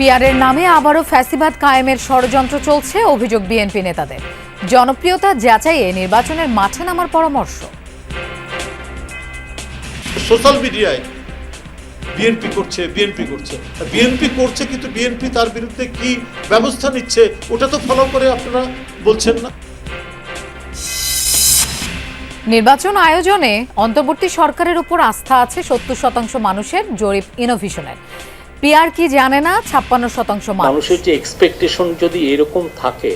পিয়ারের নামে আবারও ফ্যাসিবাদ কায়েমের ষড়যন্ত্র চলছে অভিযোগ বিএনপি নেতাদের। জনপ্রিয়তা যাচাইয়ে নির্বাচনের মাঠে নামার পরামর্শ। সোশ্যাল মিডিয়ায় বিএনপি করছে বিএনপি করছে। বিএনপি করছে কিন্তু বিএনপি তার বিরুদ্ধে কি ব্যবস্থা নিচ্ছে ওটা তো ফলো করে আপনারা বলছেন না। নির্বাচন আয়োজনে অন্তর্বর্তী সরকারের উপর আস্থা আছে সত্তর শতাংশ মানুষের জরিপ ইনোভেশনের পিয়ার কি জানে না? ছাপ্পান্ন শতাংশ মানুষের যে এক্সপেকটেশন যদি এরকম থাকে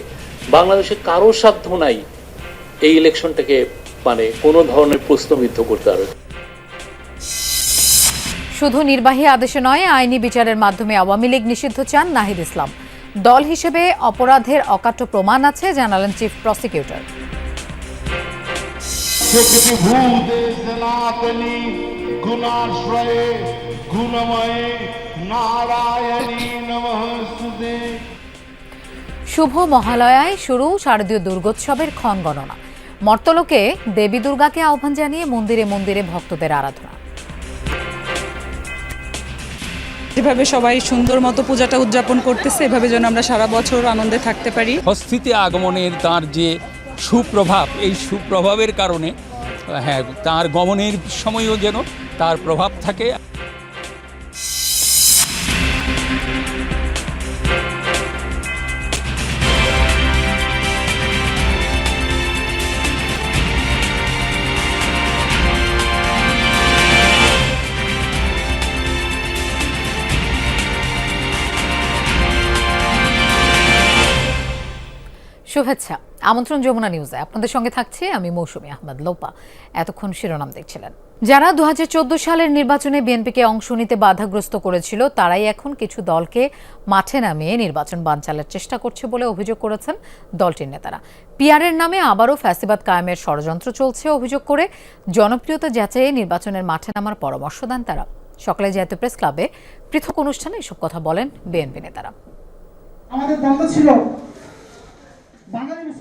বাংলাদেশে কারও সাধ্য নাই এই ইলেকশনটাকে মানে কোনো ধরনের প্রশ্নবিদ্ধ করতে পারবে শুধু নির্বাহী আদেশে নয় আইনি বিচারের মাধ্যমে আওয়ামী লীগ নিষিদ্ধ চান নাহিদ ইসলাম। দল হিসেবে অপরাধের অকাট্য প্রমাণ আছে জানালেন চিফ প্রসিকিউটর। গুণাশ্রয়ে গুণময়ে নারায়ণী নমস্তুতে শুভ মহালয়ায় শুরু শারদীয় দুর্গোৎসবের ক্ষণ গণনা। মর্তলোকে দেবী দুর্গাকে আহ্বান জানিয়ে মন্দিরে মন্দিরে ভক্তদের আরাধনা। যেভাবে সবাই সুন্দর মতো পূজাটা উদযাপন করতেছে এভাবে যেন আমরা সারা বছর আনন্দে থাকতে পারি। হস্তিতে আগমনের তার যে সুপ্রভাব এই সুপ্রভাবের কারণে হ্যাঁ তার গমনের সময়ও যেন তার প্রভাব থাকে। শুভেচ্ছা। আমন্ত্রণ যমুনা নিউজে। আপনাদের সঙ্গে থাকছি আমি মৌসুমী আহমেদ লোপা। এতক্ষণ শিরোনাম দেখছিলেন। যারা দু হাজার চোদ্দ সালের নির্বাচনে বিএনপিকে অংশ নিতে বাধাগ্রস্ত করেছিল, তারাই এখন কিছু দলকে মাঠে নামিয়ে নির্বাচন বানচালের চেষ্টা করছে বলে অভিযোগ করেছেন দলটির নেতারা। পিয়ারের নামে আবারও ফ্যাসিবাদ কায়েমের ষড়যন্ত্র চলছে অভিযোগ করে জনপ্রিয়তা যাচাইয়ে নির্বাচনের মাঠে নামার পরামর্শ দেন তারা। সকালে জাতীয় প্রেস ক্লাবে পৃথক অনুষ্ঠানে এসব কথা বলেন বিএনপি নেতারা। আমাদের ছিল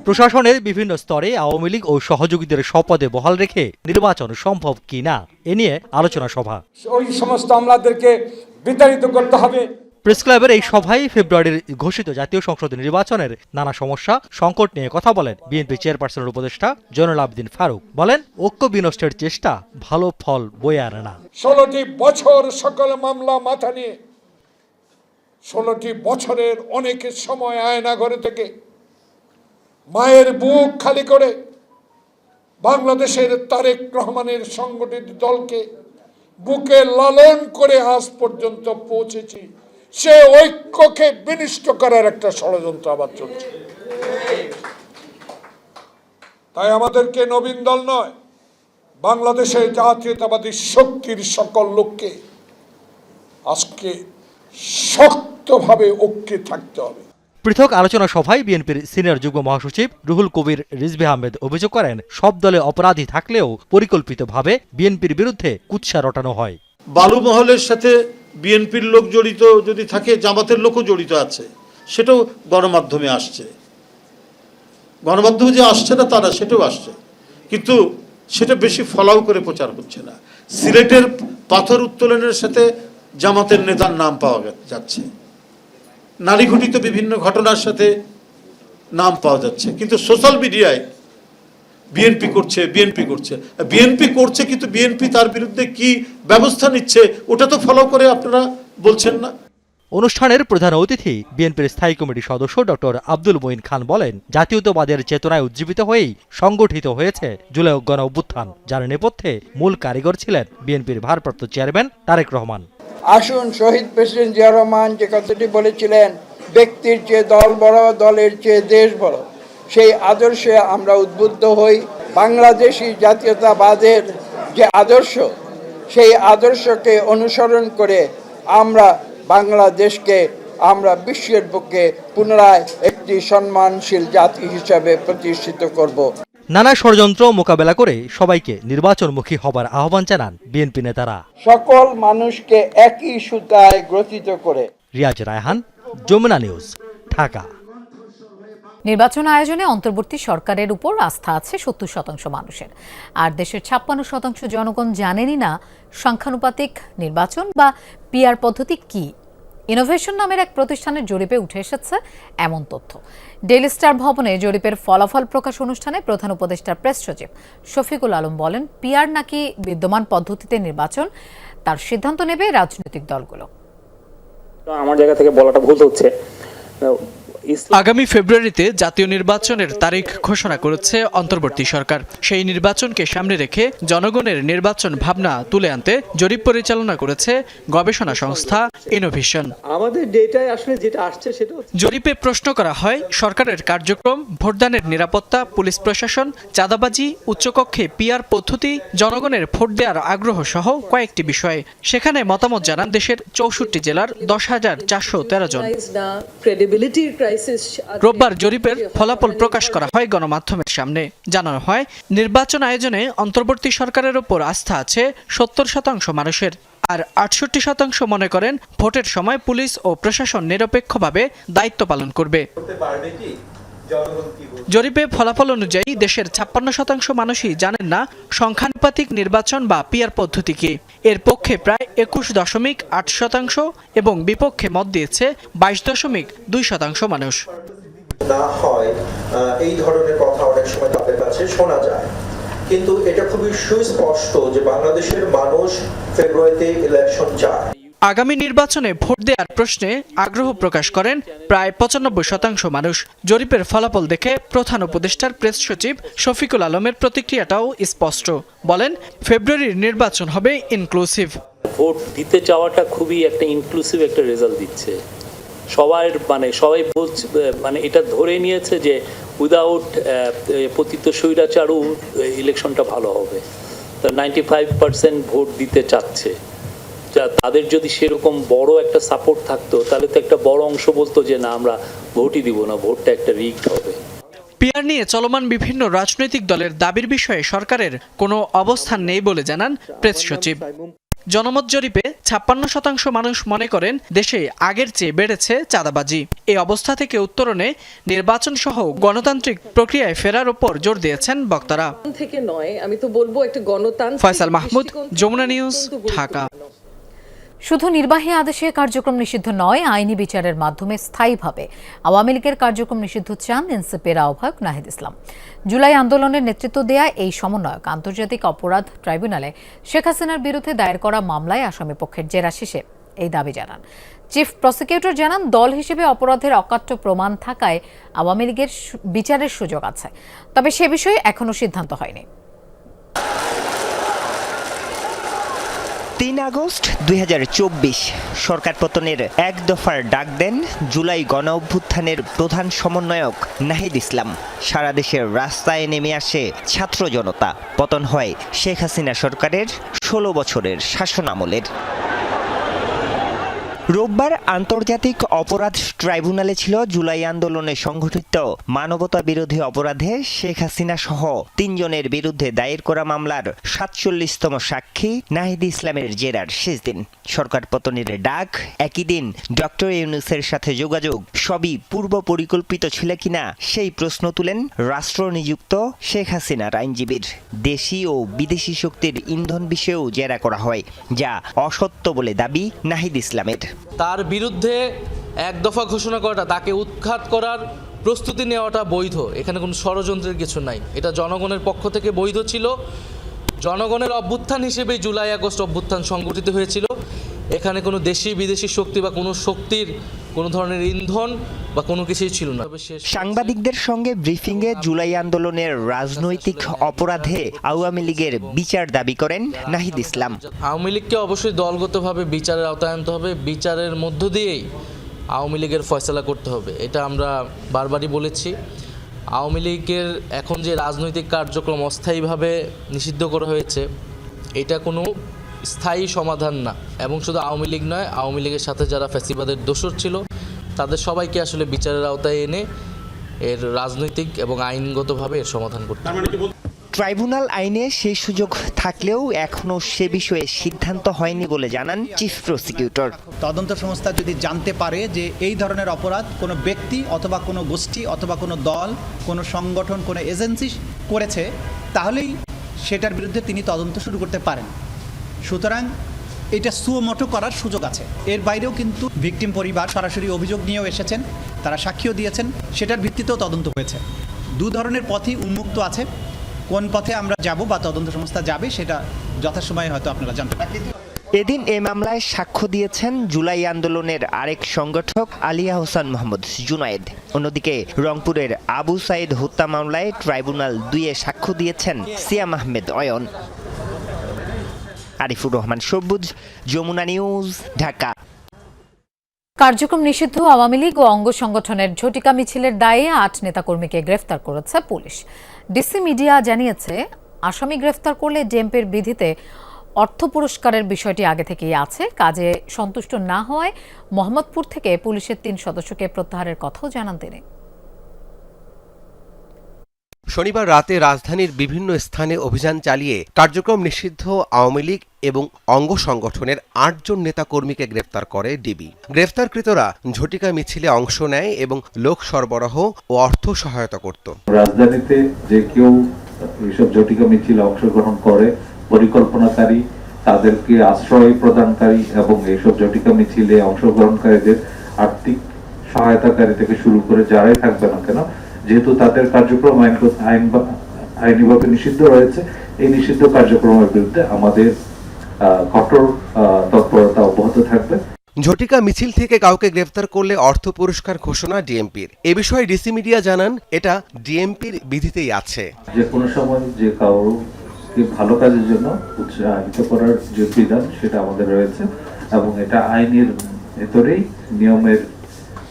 প্রশাসনের বিভিন্ন স্তরে আওয়ামী লীগ ও সহযোগীদের শপথে বহাল রেখে নির্বাচন সম্ভব কি না এ নিয়ে আলোচনা সভা। ওই সমস্ত আমলাদেরকে বিতাড়িত করতে হবে। প্রেস ক্লাবের এই সভায় ফেব্রুয়ারির ঘোষিত জাতীয় সংসদ নির্বাচনের নানা সমস্যা সংকট নিয়ে কথা বলেন বিএনপি চেয়ারপারসনের উপদেষ্টা জয়নুল আবদিন ফারুক। বলেন ঐক্য বিনষ্টের চেষ্টা ভালো ফল বয়ে আনে না। ষোলোটি বছর সকল মামলা মাথা নিয়ে ষোলোটি বছরের অনেক সময় আয়না ঘরে থেকে মায়ের বুক খালি করে বাংলাদেশের তারেক রহমানের সংগঠিত দলকে বুকে লালন করে আজ পর্যন্ত পৌঁছেছি। সে ঐক্যকে বিনিষ্ট করার একটা ষড়যন্ত্র আবার চলছে। তাই আমাদেরকে নবীন দল নয়, বাংলাদেশের জাতীয়তাবাদী শক্তির সকল লোককে আজকে শক্তভাবে ঐক্যে থাকতে হবে। পৃথক আলোচনা সভায় বিএনপির সিনিয়র যুগ্ম মহাসচিব রুহুল কবির রিজভি আহমেদ অভিযোগ করেন, সব দলে অপরাধী থাকলেও পরিকল্পিতভাবে বিএনপির বিরুদ্ধে কুৎসা রটানো হয়। বালু মহলের সাথে বিএনপির লোক জড়িত যদি থাকে, জামাতের লোকও জড়িত আছে, সেটাও গণমাধ্যমে আসছে। গণমাধ্যমে যে আসছে না তারা সেটাও আসছে। কিন্তু সেটা বেশি ফলাও করে প্রচার করছে না। সিলেটের পাথর উত্তোলনের সাথে জামাতের নেতার নাম পাওয়া যাচ্ছে। নারী ঘটিত বিভিন্ন ঘটনার সাথে নাম পাওয়া যাচ্ছে। কিন্তু সোশ্যাল মিডিয়ায় বিএনপি করছে বিএনপি করছে। বিএনপি করছে, কিন্তু বিএনপি তার বিরুদ্ধে কি ব্যবস্থা নিচ্ছে, ওটা তো ফলো করে আপনারা বলছেন না। অনুষ্ঠানের প্রধান অতিথি বিএনপির স্থায়ী কমিটির সদস্য ডক্টর আব্দুল মঈন খান বলেন, জাতীয়তাবাদের চেতনায় উজ্জীবিত হয়েই সংগঠিত হয়েছে জুলাই গণ অভ্যুত্থান, যার নেপথ্যে মূল কারিগর ছিলেন বিএনপির ভারপ্রাপ্ত চেয়ারম্যান তারেক রহমান। আসুন, শহীদ প্রেসিডেন্ট জিয়া রহমান যে কথাটি বলেছিলেন, ব্যক্তির চেয়ে দল বড়, দলের চেয়ে দেশ বড়। সেই আদর্শে আমরা উদ্বুদ্ধ হই। বাংলাদেশি জাতীয়তাবাদের যে আদর্শ, সেই আদর্শকে অনুসরণ করে আমরা বাংলাদেশকে, আমরা বিশ্বের বুকে পুনরায় একটি সম্মানশীল জাতি হিসাবে প্রতিষ্ঠিত করব। নানা ষড়যন্ত্র মোকাবেলা করে সবাইকে নির্বাচনমুখী হবার আহ্বান জানান বিএনপি নেতারা। সকল মানুষকে একই সুতায় গ্রথিত করে। রিয়াজ রায়হান যমুনা নিউজ ঢাকা। নির্বাচন আয়োজনে অন্তর্বর্তী সরকারের উপর আস্থা আছে সত্তর শতাংশ মানুষের। আর দেশের ছাপ্পান্ন শতাংশ জনগণ জানেনই না সংখ্যানুপাতিক নির্বাচন বা পিআর পদ্ধতি কি ইনোভেশন নামের এক প্রতিষ্ঠানের জরিপে উঠে এসেছে এমন তথ্য। ডেইলি স্টার ভবনে জরিপের ফলাফল প্রকাশ অনুষ্ঠানে প্রধান উপদেষ্টার প্রেস সচিব শফিকুল আলম বলেন পিয়ার নাকি বিদ্যমান পদ্ধতিতে নির্বাচন, তার সিদ্ধান্ত নেবে রাজনৈতিক দলগুলো। আমার জায়গা থেকে বলাটা ভুল হচ্ছে। আগামী ফেব্রুয়ারিতে জাতীয় নির্বাচনের তারিখ ঘোষণা করেছে অন্তর্বর্তী সরকার। সেই নির্বাচনকে সামনে রেখে জনগণের নির্বাচন ভাবনা তুলে আনতে জরিপ পরিচালনা করেছে গবেষণা সংস্থা ইনোভেশন আমাদের ডেটায় আসলে যেটা আসছে সেটা জরিপে প্রশ্ন করা হয় সরকারের কার্যক্রম ভোটদানের নিরাপত্তা পুলিশ প্রশাসন চাঁদাবাজি উচ্চকক্ষে পিআর পদ্ধতি জনগণের ভোট দেওয়ার আগ্রহ সহ কয়েকটি বিষয়ে। সেখানে মতামত জানান দেশের চৌষট্টি জেলার দশ হাজার চারশো তেরো জন। রোববার জরিপের ফলাফল প্রকাশ করা হয় গণমাধ্যমের সামনে। জানানো হয় নির্বাচন আয়োজনে অন্তর্বর্তী সরকারের ওপর আস্থা আছে সত্তর শতাংশ মানুষের। আর আটষট্টি শতাংশ মনে করেন ভোটের সময় পুলিশ ও প্রশাসন নিরপেক্ষভাবে দায়িত্ব পালন করবে। জরিপে ফলাফল অনুযায়ী দেশের ছাপ্পান্ন শতাংশ মানুষই জানেন না সংখ্যানুপাতিক নির্বাচন বা পিয়ার পদ্ধতি কি। এর পক্ষে প্রায় একুশ দশমিক আট শতাংশ এবং বিপক্ষে মত দিয়েছে বাইশ দশমিক দুই শতাংশ মানুষ। না হয় এই ধরনের কথা অনেক সময় তাদের কাছে শোনা যায়। কিন্তু এটা খুবই সুস্পষ্ট যে বাংলাদেশের মানুষ ফেব্রুয়ারিতে ইলেকশন চায়। আগামী নির্বাচনে ভোট দেওয়ার প্রশ্নে আগ্রহ প্রকাশ করেন প্রায় পঁচানব্বই শতাংশ মানুষ। জরিপের ফলাফল দেখে প্রধান উপদেষ্টার প্রেস সচিব শফিকুল আলমের প্রতিক্রিয়াটাও স্পষ্ট। বলেন, ফেব্রুয়ারির নির্বাচন হবে ইনক্লুসিভ ভোট দিতে চাওয়াটা খুবই একটা ইনক্লুসিভ একটা রেজাল্ট দিচ্ছে। সবার মানে সবাই বলছে মানে এটা ধরে নিয়েছে যে উইদাউট পতিত স্বৈরাচারু ইলেকশনটা ভালো হবে। তো নাইনটি ফাইভ পার্সেন্ট ভোট দিতে চাচ্ছে। তাদের যদি সেরকম বড় একটা সাপোর্ট থাকতো তাহলে তো একটা বড় অংশ বলতো যে না আমরা ভোটই দিব না ভোটটা একটা রিগড হবে। পিয়ার নিয়ে চলমান বিভিন্ন রাজনৈতিক দলের দাবির বিষয়ে সরকারের কোনো অবস্থান নেই বলে জানান প্রেস সচিব। জনমত জরিপে ছাপ্পান্ন শতাংশ মানুষ মনে করেন দেশে আগের চেয়ে বেড়েছে চাঁদাবাজি। এই অবস্থা থেকে উত্তরণে নির্বাচন সহ গণতান্ত্রিক প্রক্রিয়ায় ফেরার ওপর জোর দিয়েছেন বক্তারা। থেকে নয় আমি তো বলব একটা গণতান্ত্রিক ফয়সাল মাহমুদ যমুনা নিউজ ঢাকা। শুধু নির্বাহী আদেশে কার্যক্রম নিষিদ্ধ নয়, আইনি বিচারের মাধ্যমে স্থায়ীভাবে আওয়ামী লীগের কার্যক্রম নিষিদ্ধ চান এনসিপির আহ্বায়ক নাহিদ ইসলাম। জুলাই আন্দোলনের নেতৃত্ব দেয়া এই সমন্বয়ক আন্তর্জাতিক অপরাধ ট্রাইব্যুনালে শেখ হাসিনার বিরুদ্ধে দায়ের করা মামলায় আসামি পক্ষের জেরা শেষে এই দাবি জানান। চিফ প্রসিকিউটর জানান, দল হিসেবে অপরাধের অকাট্য প্রমাণ থাকায় আওয়ামী লীগের বিচারের সুযোগ আছে। তবে সে বিষয়ে এখনও সিদ্ধান্ত হয়নি। তিন আগস্ট দুই হাজার চব্বিশ, সরকার পতনের এক দফার ডাক দেন জুলাই গণ অভ্যুত্থানের প্রধান সমন্বয়ক নাহিদ ইসলাম। সারা দেশের রাস্তায় নেমে আসে ছাত্র জনতা। পতন হয় শেখ হাসিনা সরকারের ষোলো বছরের শাসনামলের রোববার আন্তর্জাতিক অপরাধ ট্রাইব্যুনালে ছিল জুলাই আন্দোলনে সংঘটিত মানবতা বিরোধী অপরাধে শেখ হাসিনা সহ তিনজনের বিরুদ্ধে দায়ের করা মামলার সাতচল্লিশতম সাক্ষী নাহিদ ইসলামের জেরার শেষ দিন। সরকার পতনের ডাক একই দিন ডক্টর ইউনুসের সাথে যোগাযোগ। সবই পূর্ব পরিকল্পিত ছিল কিনা সেই প্রশ্ন তুলেন রাষ্ট্র নিযুক্ত শেখ হাসিনার আইনজীবীর। দেশি ও বিদেশি শক্তির ইন্ধন বিষয়েও জেরা করা হয়, যা অসত্য বলে দাবি নাহিদ ইসলামের। তার বিরুদ্ধে এক দফা ঘোষণা করাটা, তাকে উৎখাত করার প্রস্তুতি নেওয়াটা বৈধ। এখানে কোনো ষড়যন্ত্রের কিছু নাই। এটা জনগণের পক্ষ থেকে বৈধ ছিল। জনগণের অভ্যুত্থান হিসেবে জুলাই আগস্ট অভ্যুত্থান সংগঠিত হয়েছিল। এখানে কোনো দেশি বিদেশি শক্তি বা কোনো শক্তির কোনো ধরনের ইন্ধন বা কোনো কিছুই ছিল না। সাংবাদিকদের সঙ্গে ব্রিফিংয়ে জুলাই আন্দোলনের রাজনৈতিক অপরাধে আওয়ামী লীগের বিচার দাবি করেন নাহিদ ইসলাম। আওয়ামী লীগকে অবশ্যই দলগতভাবে বিচারের আওতায় আনতে হবে। বিচারের মধ্য দিয়েই আওয়ামী লীগের ফয়সলা করতে হবে। এটা আমরা বারবারই বলেছি। আওয়ামী লীগের এখন যে রাজনৈতিক কার্যক্রম অস্থায়ীভাবে নিষিদ্ধ করা হয়েছে এটা কোনো স্থায়ী সমাধান না। এবং শুধু আওয়ামী লীগ নয় আওয়ামী লীগের সাথে যারা ফ্যাসিবাদের দোষর ছিল তাদের সবাইকে আসলে বিচারের আওতায় এনে এর রাজনৈতিক এবং আইনগতভাবে এর সমাধান করতে হবে। ট্রাইব্যুনাল আইনে সেই সুযোগ থাকলেও এখনও সে বিষয়ে সিদ্ধান্ত হয়নি বলে জানান চিফ প্রসিকিউটর। তদন্ত সংস্থা যদি জানতে পারে যে এই ধরনের অপরাধ কোনো ব্যক্তি অথবা কোনো গোষ্ঠী অথবা কোনো দল কোনো সংগঠন কোনো এজেন্সি করেছে তাহলেই সেটার বিরুদ্ধে তিনি তদন্ত শুরু করতে পারেন। সুতরাং এটা সুমোটো করার সুযোগ আছে। এর বাইরেও কিন্তু ভিকটিম পরিবার সরাসরি অভিযোগ নিয়েও এসেছেন, তারা সাক্ষীও দিয়েছেন, সেটার ভিত্তিতেও তদন্ত হয়েছে। দু ধরনের পথই উন্মুক্ত আছে, কোন পথে আমরা যাব বা তদন্ত সংস্থা যাবে সেটা যথাসময়ে হয়তো আপনারা জানতে পারেন এদিন এ মামলায় সাক্ষ্য দিয়েছেন জুলাই আন্দোলনের আরেক সংগঠক আলিয়া হোসেন মোহাম্মদ জুনায়েদ। অন্যদিকে রংপুরের আবু সাইদ হত্যা মামলায় ট্রাইব্যুনাল দুইয়ে সাক্ষ্য দিয়েছেন সিয়াম আহমেদ অয়ন। আরিফুর রহমান, সবুজ, যমুনা নিউজ, ঢাকা। কার্যক্রম নিষিদ্ধ আওয়ামী লীগ ও অঙ্গ সংগঠনের ঝটিকা মিছিলের দায়ে আট নেতাকর্মীকে গ্রেফতার করেছে পুলিশ। ডিসি মিডিয়া জানিয়েছে, আসামি গ্রেফতার করলে ডেম্পের বিধিতে অর্থ পুরস্কারের বিষয়টি আগে থেকেই আছে। কাজে সন্তুষ্ট না হওয়ায় মোহাম্মদপুর থেকে পুলিশের তিন সদস্যকে প্রত্যাহারের কথাও জানান তিনি। শনিবার রাতে রাজধানীর বিভিন্ন স্থানে অভিযান চালিয়ে কার্যক্রম নিষিদ্ধ আওয়ামী লীগ এবং অঙ্গ সংগঠনের আটজন নেতাকর্মীকে গ্রেফতার করে ডিবি। গ্রেফতারকৃতরা ঝটিকা মিছিলে অংশ নেয় এবং লোক সরবরাহ ও অর্থ সহায়তা করত। রাজধানীতে যে কেউ এইসব জটিকা মিছিল অংশগ্রহণ করে, পরিকল্পনাকারী, তাদেরকে আশ্রয় প্রদানকারী এবং এইসব জটিকা মিছিলে অংশগ্রহণকারীদের আর্থিক সহায়তাকারী থেকে শুরু করে যারাই থাকবে না কেন যেহেতু তাদের কার্যক্রম আইন আইন আইনিভাবে নিষিদ্ধ রয়েছে এই নিষিদ্ধ কার্যক্রমের বিরুদ্ধে আমাদের কঠোর তৎপরতা অব্যাহত থাকবে। ঝটিকা মিছিল থেকে কাউকে গ্রেফতার করলে অর্থ পুরস্কার ঘোষণা ডিএমপির। এ বিষয়ে ডিসি মিডিয়া জানান এটা ডিএমপির বিধিতেই আছে। যে কোনো সময় যে কাউকে ভালো কাজের জন্য উৎসাহিত করার যে বিধান সেটা আমাদের রয়েছে এবং এটা আইনের ভেতরেই নিয়মের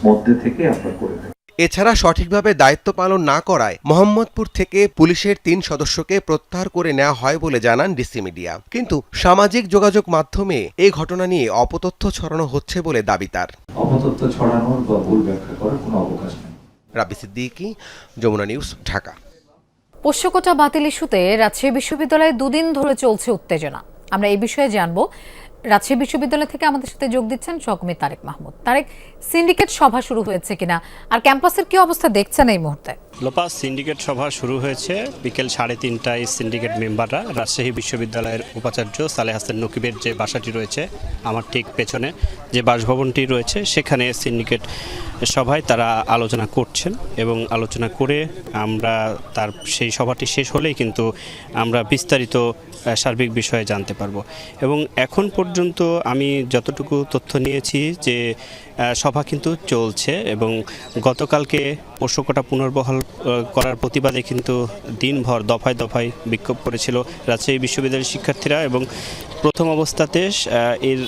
মধ্যে থেকে আমরা করে থাকি এছাড়া সঠিকভাবে দায়িত্ব পালন না করায় মোহাম্মদপুর থেকে পুলিশের তিন সদস্যকে প্রত্যাহার করে নেওয়া হয় বলে জানান ডিসি মিডিয়া। কিন্তু সামাজিক যোগাযোগ মাধ্যমে এই ঘটনা নিয়ে অপতথ্য ছড়ানো হচ্ছে বলে দাবি তার। অপতথ্য ছড়ানোর বা ভুল ব্যাখ্যা করার কোনো অবকাশ নেই। রাবি সিদ্দিকি যমুনা নিউজ ঢাকা। পোষ্যকোটা বাতিল ইস্যুতে রাজশাহী বিশ্ববিদ্যালয়ে দুদিন ধরে চলছে উত্তেজনা। আমরা এই বিষয়ে জানব রাজশাহী বিশ্ববিদ্যালয় থেকে আমাদের সাথে যোগ দিচ্ছেন সহকর্মী তারেক মাহমুদ। তারেক, সিন্ডিকেট সভা শুরু হয়েছে কিনা? আর ক্যাম্পাসের কি অবস্থা দেখছেন এই মুহূর্তে? লোপা, সিন্ডিকেট সভা শুরু হয়েছে বিকেল সাড়ে তিনটায় সিন্ডিকেট মেম্বাররা। রাজশাহী বিশ্ববিদ্যালয়ের উপাচার্য সালেহ হাসান নকিবের যে বাসাটি রয়েছে, আমার ঠিক পেছনে যে বাসভবনটি রয়েছে, সেখানে সিন্ডিকেট সভায় তারা আলোচনা করছেন এবং আলোচনা করে আমরা তার, সেই সভাটি শেষ হলেই কিন্তু আমরা বিস্তারিত সার্বিক বিষয়ে জানতে পারব। এবং এখন পর্যন্ত আমি যতটুকু তথ্য নিয়েছি যে সভা কিন্তু চলছে এবং গতকালকে পোষ্যকটা পুনর্বহাল করার প্রতিবাদে কিন্তু দিনভর দফায় দফায় বিক্ষোভ করেছিল রাজশাহী বিশ্ববিদ্যালয়ের শিক্ষার্থীরা এবং প্রথম অবস্থাতে এর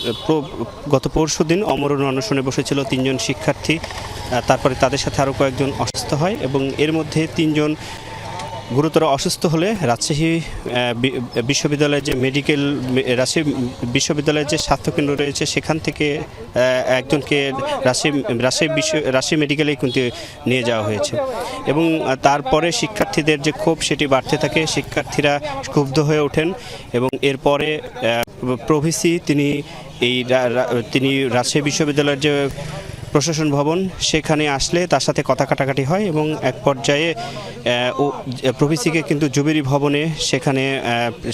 গত পরশু দিন অমরণ অনশনে বসেছিল তিনজন শিক্ষার্থী তারপরে তাদের সাথে আরও কয়েকজন অসুস্থ হয় এবং এর মধ্যে তিনজন গুরুতর অসুস্থ হলে রাজশাহী বিশ্ববিদ্যালয়ের যে মেডিকেল রাজশাহী বিশ্ববিদ্যালয়ের যে স্বাস্থ্যকেন্দ্র রয়েছে, সেখান থেকে একজনকে রাজশাহী রাজশাহী বিশ্ব, রাজশাহী মেডিকেলে কিন্তু নিয়ে যাওয়া হয়েছে। এবং তারপরে শিক্ষার্থীদের যে ক্ষোভ সেটি বাড়তে থাকে, শিক্ষার্থীরা ক্ষুব্ধ হয়ে ওঠেন এবং এরপরে প্রভিসি তিনি এই তিনি রাজশাহী বিশ্ববিদ্যালয়ের যে প্রশাসন ভবন, সেখানে আসলে তার সাথে কথা কাটাকাটি হয় এবং এক পর্যায়ে প্রভিসিকে কিন্তু জুবেরি ভবনে সেখানে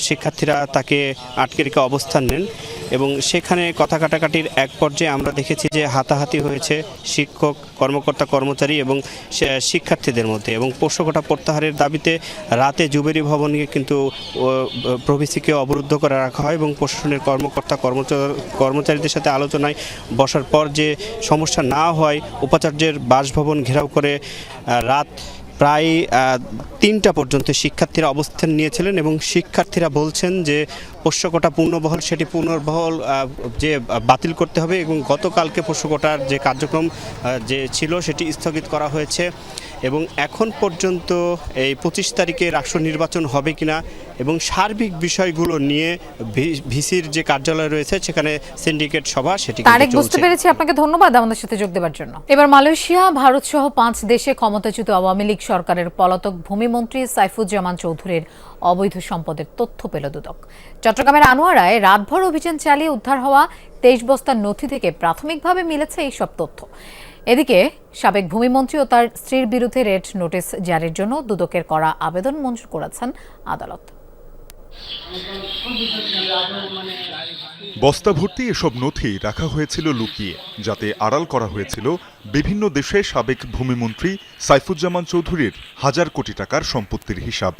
শিক্ষার্থীরা তাকে আটকে রেখে অবস্থান নেন। এবং সেখানে কথা কাটাকাটির এক পর্যায়ে আমরা দেখেছি যে হাতাহাতি হয়েছে শিক্ষক কর্মকর্তা কর্মচারী এবং শিক্ষার্থীদের মধ্যে এবং পোষ্যকটা প্রত্যাহারের দাবিতে রাতে জুবেরি ভবনকে কিন্তু ও, প্রভিসিকে অবরুদ্ধ করে রাখা হয় এবং প্রশাসনের কর্মকর্তা কর্মচার- কর্মচারীদের সাথে আলোচনায় বসার পর যে সমস্যা না হয় উপাচার্যের বাসভবন ঘেরাও করে রাত প্রায় তিনটা পর্যন্ত শিক্ষার্থীরা অবস্থান নিয়েছিলেন এবং শিক্ষার্থীরা বলছেন যে পোষ্যকোটা পূর্ণবহল সেটি পুনর্বহল যে বাতিল করতে হবে এবং গতকালকে পোষ্যকোটার যে কার্যক্রম যে ছিল সেটি স্থগিত করা হয়েছে এবং এখন পর্যন্ত এই পঁচিশ তারিখে রাষ্ট্র নির্বাচন হবে কিনা এবং সার্বিক বিষয়গুলো নিয়ে ভি- ভিসির যে কার্যালয় রয়েছে সেখানে সিন্ডিকেট সভা সেটি তারেক বুঝতে পেরেছি। আপনাকে ধন্যবাদ আমাদের সাথে যোগ দেওয়ার জন্য। এবার মালয়েশিয়া ভারত সহ পাঁচ দেশে ক্ষমতাচ্যুত আওয়ামী লীগ সরকারের পলাতক ভূমিমন্ত্রী সাইফুজ্জামান চৌধুরীর অবৈধ সম্পদের তথ্য পেল দুদক। চট্টগ্রামের আনোয়ারায় রাতভর অভিযান চালিয়ে উদ্ধার হওয়া তেইশ বস্তার নথি থেকে প্রাথমিকভাবে মিলেছে এই সব তথ্য। এদিকে সাবেক ভূমিমন্ত্রী ও তার স্ত্রীর বিরুদ্ধে রেড নোটিশ জারির জন্য দুদকের করা আবেদন মঞ্জুর করেছেন আদালত। বস্তা ভর্তি এসব নথি রাখা হয়েছিল লুকিয়ে, যাতে আড়াল করা হয়েছিল বিভিন্ন দেশে সাবেক ভূমিমন্ত্রী সাইফুজ্জামান চৌধুরীর হাজার কোটি টাকার সম্পত্তির হিসাব।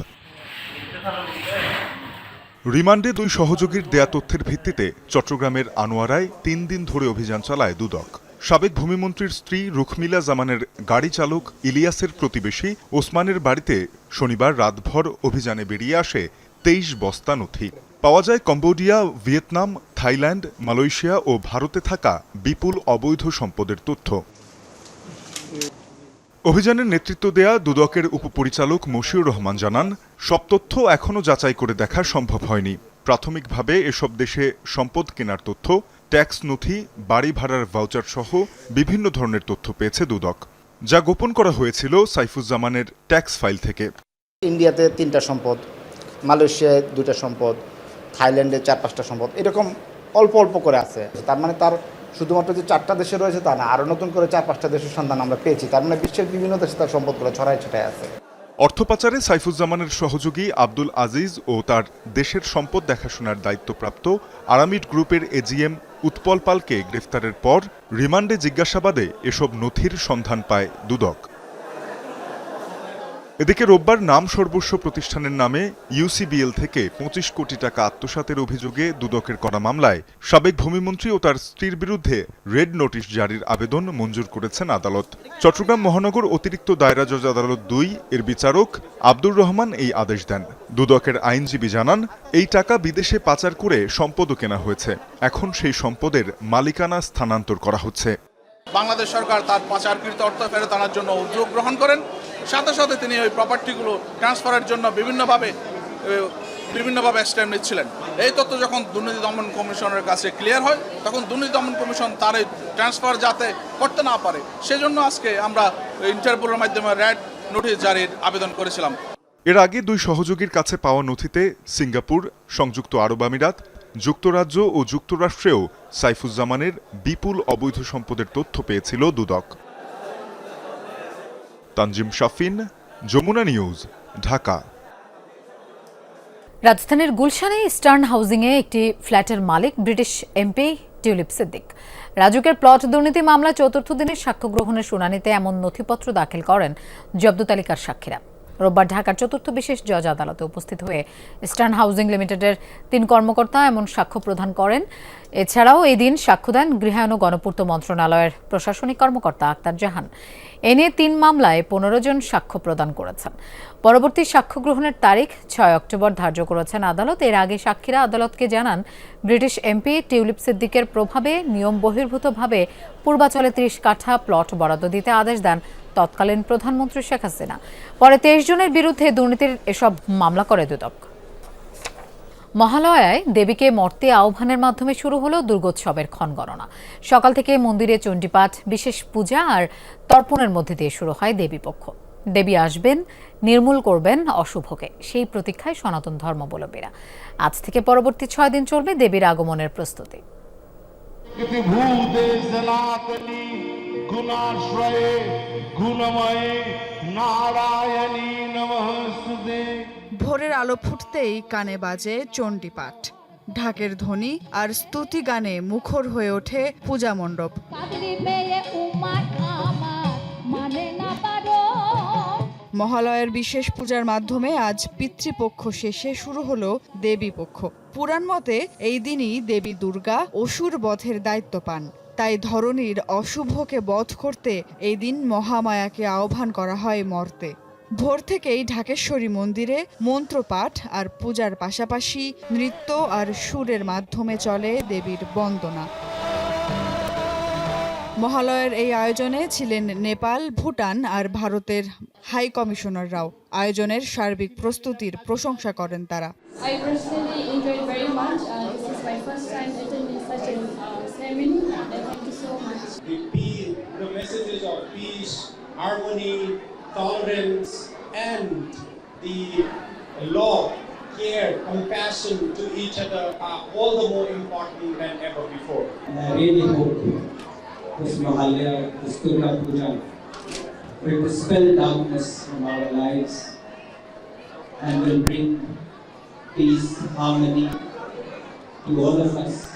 রিমান্ডে দুই সহযোগীর দেয়া তথ্যের ভিত্তিতে চট্টগ্রামের আনোয়ারায় তিন দিন ধরে অভিযান চালায় দুদক। সাবেক ভূমিমন্ত্রীর স্ত্রী রুখমিলা জামানের গাড়ি চালক ইলিয়াসের প্রতিবেশী ওসমানের বাড়িতে শনিবার রাতভর অভিযানে বেরিয়ে আসে তেইশ বস্তা নথি। পাওয়া যায় কম্বোডিয়া, ভিয়েতনাম, থাইল্যান্ড, মালয়েশিয়া ও ভারতে থাকা বিপুল অবৈধ সম্পদের তথ্য। অভিযানের নেতৃত্ব দেয়া দুদকের উপপরিচালক মশিউর রহমান জানান, সব তথ্য এখনও যাচাই করে দেখা সম্ভব হয়নি। প্রাথমিকভাবে এসব দেশে সম্পদ কেনার তথ্য, ট্যাক্স নথি, বাড়ি ভাড়ার ভাউচার সহ বিভিন্ন ধরনের তথ্য পেয়েছে দুদক। যা গোপন করা হয়েছিল সাইফুজ্জামানের ট্যাক্স ফাইল থেকে। ইন্ডিয়াতে তিনটা সম্পদ, মালয়েশিয়ায় দুটা সম্পদ থাইল্যান্ডে চার, পাঁচটা সম্পদ। এরকম অল্প অল্প করে আছে। তার মানে তার শুধুমাত্র যে চারটা দেশে রয়েছে তা না আরও নতুন করে চার, পাঁচটা দেশের সন্ধান আমরা পেয়েছি। তার মানে বিশ্বের বিভিন্ন দেশে তার সম্পদগুলো ছড়ায় ছড়ায় আছে। অর্থ পাচারে সাইফুজ্জামানের সহযোগী আব্দুল আজিজ ও তার দেশের সম্পদ দেখাশোনার দায়িত্বপ্রাপ্ত আরামিড গ্রুপের এজিএম উৎপল পালকে গ্রেফতারের পর রিমান্ডে জিজ্ঞাসাবাদে এসব নথির সন্ধান পায় দুদক। এদিকে রোববার নাম সর্বস্ব প্রতিষ্ঠানের নামে ইউসিবিএল থেকে পঁচিশ কোটি টাকা আত্মসাতের অভিযোগে দুদকের করা মামলায় সাবেক ভূমিমন্ত্রী ও তার স্ত্রীর বিরুদ্ধে রেড নোটিশ জারির আবেদন মঞ্জুর করেছেন আদালত। চট্টগ্রাম মহানগর অতিরিক্ত দায়রা জজ আদালত দুই এর বিচারক আব্দুর রহমান এই আদেশ দেন। দুদকের আইনজীবী জানান, এই টাকা বিদেশে পাচার করে সম্পদও কেনা হয়েছে। এখন সেই সম্পদের মালিকানা স্থানান্তর করা হচ্ছে। বাংলাদেশ সরকার তার পাচারকৃত অর্থ ফেরত আনার জন্য উদ্যোগ গ্রহণ করেন। সাথে সাথে তিনি ওই প্রপার্টিগুলো ট্রান্সফারের জন্য বিভিন্নভাবে বিভিন্নভাবে স্টেপ নিচ্ছিলেন। এই তথ্য যখন দুর্নীতি দমন কমিশনের কাছে ক্লিয়ার হয়, তখন দুর্নীতি দমন কমিশন তার এই ট্রান্সফার যাতে করতে না পারে, সেজন্য আজকে আমরা ইন্টারপোলের মাধ্যমে র্যাড নোটিশ জারির আবেদন করেছিলাম। এর আগে দুই সহযোগীর কাছে পাওয়া নথিতে সিঙ্গাপুর, সংযুক্ত আরব আমিরাত যুক্তরাজ্য ও যুক্তরাষ্ট্রেও সাইফুজ্জামানের বিপুল অবৈধ সম্পদের তথ্য পেয়েছিল দুদক। তানজিম শাফিন, যমুনা নিউজ, ঢাকা। রাজধানীর গুলশানে ইস্টার্ন হাউজিংয়ে একটি ফ্ল্যাটের মালিক, ব্রিটিশ এমপি টিউলিপ সিদ্দিক। রাজুকের প্লট দুর্নীতি মামলা চতুর্থ দিনের সাক্ষ্য গ্রহণের শুনানিতে এমন নথিপত্র দাখিল করেন জব্দ তালিকার সাক্ষীরা। রোববার ঢাকার চতুর্থ বিশেষ জজ আদালতে উপস্থিত হয়ে স্টার্ন হাউজিং লিমিটেডের তিন কর্মকর্তা এমন সাক্ষ্য প্রদান করেন। এছাড়াও এদিন সাক্ষ্য দেন গৃহায়ণ ও গণপূর্ত মন্ত্রণালয়ের প্রশাসনিক কর্মকর্তা আক্তার জাহান। এ নিয়ে তিন মামলায় পনেরো জন সাক্ষ্য প্রদান করেছেন। পরবর্তী সাক্ষ্য গ্রহণের তারিখ ছয় অক্টোবর ধার্য করেছেন আদালত। এর আগে সাক্ষীরা আদালতকে জানান, ব্রিটিশ এমপি টিউলিপ সিদ্দিকের প্রভাবে নিয়ম বহির্ভূতভাবে পূর্বাচলে ত্রিশ কাঠা প্লট বরাদ্দ দিতে আদেশ দেন তৎকালীন প্রধানমন্ত্রী শেখ হাসিনা। পরে তেইশ জনের বিরুদ্ধে দুর্নীতির এসব মামলা করে দুদক। মহালয়ায় দেবীকে মর্তে আহ্বানের মাধ্যমে শুরু হলো দুর্গোৎসবের ক্ষণগণনা। সকাল থেকে মন্দিরে চণ্ডীপাঠ, বিশেষ পূজা আর তর্পণের মধ্যে দিয়ে শুরু হয় দেবীপক্ষ। দেবী আসবেন, নির্মূল করবেন অশুভকে, সেই প্রতীক্ষায় সনাতন ধর্মাবলম্বীরা। আজ থেকে পরবর্তী ছয় দিন চলবে দেবীর আগমনের প্রস্তুতি। গুণাশ্রয়ে গুণময়ে নারায়ণী ভোরের আলো ফুটতেই কানে বাজে চণ্ডীপাঠ। ঢাকের ধ্বনি আর স্তুতি গানে মুখর হয়ে ওঠে পূজা মণ্ডপ। মহালয়ের বিশেষ পূজার মাধ্যমে আজ পিতৃপক্ষ শেষে শুরু হলো দেবী পক্ষ। পুরাণ মতে এই দিনই দেবী দুর্গা অসুর বধের দায়িত্ব পান। তাই ধরনীর অশুভকে বধ করতে এই দিন মহামায়াকে আহ্বান করা হয় মর্তে। ভোর থেকেই ঢাকেশ্বরী মন্দিরে মন্ত্রপাঠ আর পূজার পাশাপাশি নৃত্য আর সুরের মাধ্যমে চলে দেবীর বন্দনা। মহালয়ের এই আয়োজনে ছিলেন নেপাল ভুটান আর ভারতের হাই কমিশনাররাও আয়োজনের সার্বিক প্রস্তুতির প্রশংসা করেন তারা। Tolerance, and the love, care, compassion to each other are all the more important than ever before. I really hope this Mahalya, this Durga Puja, will dispel darkness from our lives and will bring peace, harmony to all of us.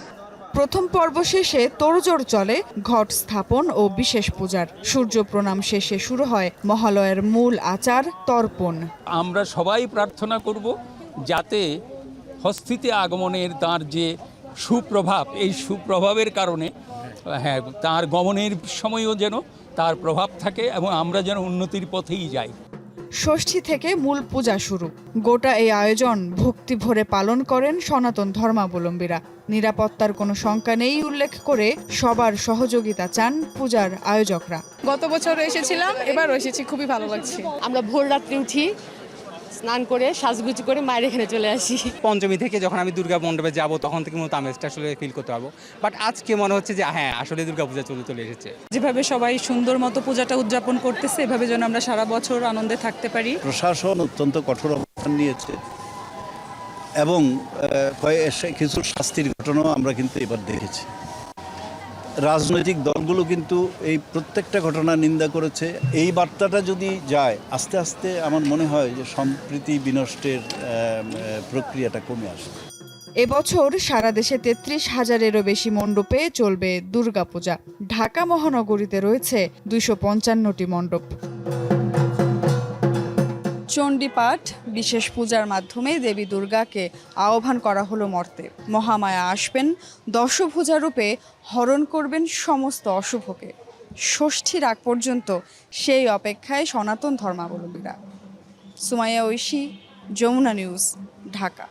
প্রথম পর্ব শেষে তোড়জোড় চলে, ঘট স্থাপন ও বিশেষ পূজার। সূর্য প্রণাম শেষে শুরু হয় মহালয়ের মূল আচার, তর্পণ। আমরা সবাই প্রার্থনা করব যাতে হস্তিতে আগমনের তার যে সুপ্রভাব, এই সুপ্রভাবের কারণে হ্যাঁ তার গমনের সময়ও যেন তার প্রভাব থাকে এবং আমরা যেন উন্নতির পথেই যাই। ষষ্ঠী থেকে মূল পূজা শুরু। গোটা এই আয়োজন ভক্তি ভরে পালন করেন সনাতন ধর্মাবলম্বীরা। নিরাপত্তার কোনো শঙ্কা নেই উল্লেখ করে সবার সহযোগিতা চান পূজার আয়োজকরা। গত বছর এসেছিলাম এবার এসেছি খুবই ভালো লাগছে। আমরা ভোর রাত্রে উঠি স্নান করে সাজগুজি করে মায়ের এখানে চলে আসি। পঞ্চমী থেকে যখন আমি দুর্গা মণ্ডপে যাব তখন থেকে মতো আমেজটা আসলে ফিল করতে পারব। বাট আজকে মনে হচ্ছে যে হ্যাঁ আসলে দুর্গা পূজা চলে চলে এসেছে। যেভাবে সবাই সুন্দর মতো পূজাটা উদযাপন করতেছে এভাবে যেন আমরা সারা বছর আনন্দে থাকতে পারি। প্রশাসন অত্যন্ত কঠোর অবস্থান নিয়েছে। এবং আহ, কিছু শাস্তির ঘটনাও আমরা কিন্তু এবার দেখেছি। রাজনৈতিক দলগুলো কিন্তু এই প্রত্যেকটা ঘটনা নিন্দা করেছে। এই বার্তাটা যদি যায়, আস্তে আস্তে আমার মনে হয় যে সম্প্রীতি বিনষ্টের প্রক্রিয়াটা কমে আসবে। এবছর সারা দেশে তেত্রিশ হাজারেরও বেশি মণ্ডপে চলবে দুর্গাপূজা। ঢাকা মহানগরীতে রয়েছে দুইশো পঞ্চান্নটি মণ্ডপ। চণ্ডীপাঠ, বিশেষ পূজার মাধ্যমে দেবী দুর্গাকে আহ্বান করা হলো মর্তে। মহামায়া আসবেন, দশভূজা রূপে হরণ করবেন সমস্ত অশুভকে। ষষ্ঠীর আগ পর্যন্ত সেই অপেক্ষায় সনাতন ধর্মাবলম্বীরা। সুমাইয়া ঐশী, যমুনা নিউজ, ঢাকা।